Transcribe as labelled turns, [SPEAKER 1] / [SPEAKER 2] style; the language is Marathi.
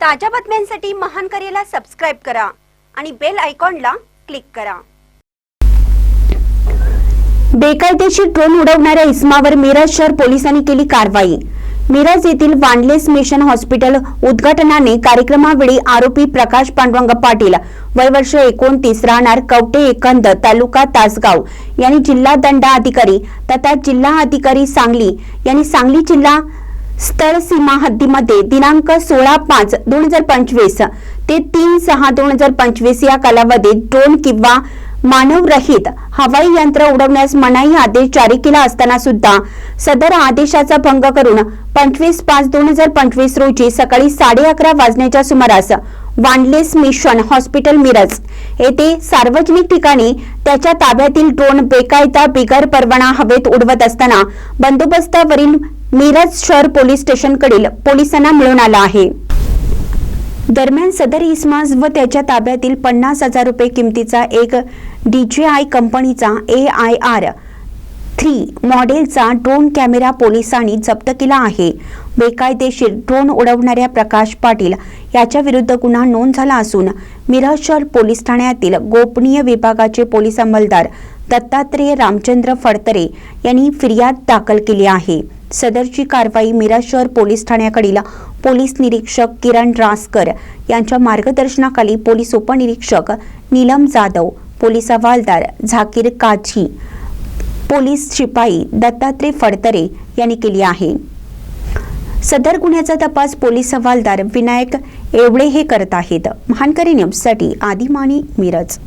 [SPEAKER 1] ताज्या बातम्यांसाठी महान करेला सबस्क्राईब करा आणि बेल आयकॉनला क्लिक करा.
[SPEAKER 2] बेकायदेशीर ड्रोन उडवणाऱ्या इस्मावर मिरज शहर पोलिसांनी केली कारवाई. मिरज येथील वांडलेस मिशन हॉस्पिटल उद्घाटनाने कार्यक्रमावेळी आरोपी प्रकाश पांडुरंग पाटील वय वर्ष एकोणतीस राहणार कवटे एकंद तालुका तासगाव यांनी जिल्हा दंडाधिकारी तथा जिल्हा अधिकारी सांगली यांनी सांगली जिल्हा स्थळ सीमा हद्दीमध्ये दिनांक सोळा पाच दोन हजार पंचवीस ते तीन सहा दोन हजार पंचवीस या कालावधीत ड्रोन किंवा मानवरहित हवाई यंत्र उडवण्यास मनाई आदेश जारी केला असताना सुद्धा सदर आदेशाचा भंग करून पंचवीस पाच दोन हजार पंचवीस रोजी सकाळी साडे अकरा वाजण्याच्या सुमारास वांडलेस मिशन हॉस्पिटल मिरज. येथे सार्वजनिक ठिकाणी त्याच्या ताब्यातील ड्रोन बेकायदा बिगर परवाना हवेत उडवत असताना बंदोबस्तावरील मिरज शहर पोलीस स्टेशनकडील पोलिसांना मिळून आला आहे. दरम्यान सदर इस्मास व त्याच्या ताब्यातील पन्नास हजार रुपये किमतीचा एक डीजीआय कंपनीचा ए आय आर थ्री मॉडेलचा ड्रोन कॅमेरा पोलिसांनी जप्त केला आहे. बेकायदेशीर ड्रोन उडवणाऱ्या प्रकाश पाटील याच्या विरुद्ध गुन्हा नोंद झाला असून मिरज शहर पोलीस ठाण्यातील गोपनीय विभागाचे पोलीस अंमलदार दत्तात्रेय रामचंद्र फडतरे यांनी फिर्याद दाखल केली आहे. सदरची कारवाई मिरज शहर पोलीस ठाण्याकडील पोलीस निरीक्षक किरण रासकर यांच्या मार्गदर्शनाखाली पोलीस उपनिरीक्षक नीलम जाधव पोलीस हवालदार झाकीर काझी पोलीस शिपाई दत्तात्रय फडतरे यांनी केली आहे. सदर गुन्ह्याचा तपास पोलीस हवालदार विनायक एवढे हे करत आहेत. महानकरी न्यूजसाठी आदिमानी मिरज.